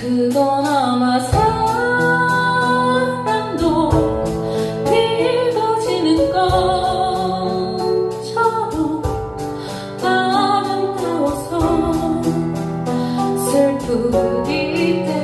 그건 아마 사람도 읽어지는 것처럼 아름다워서 슬프기 때문에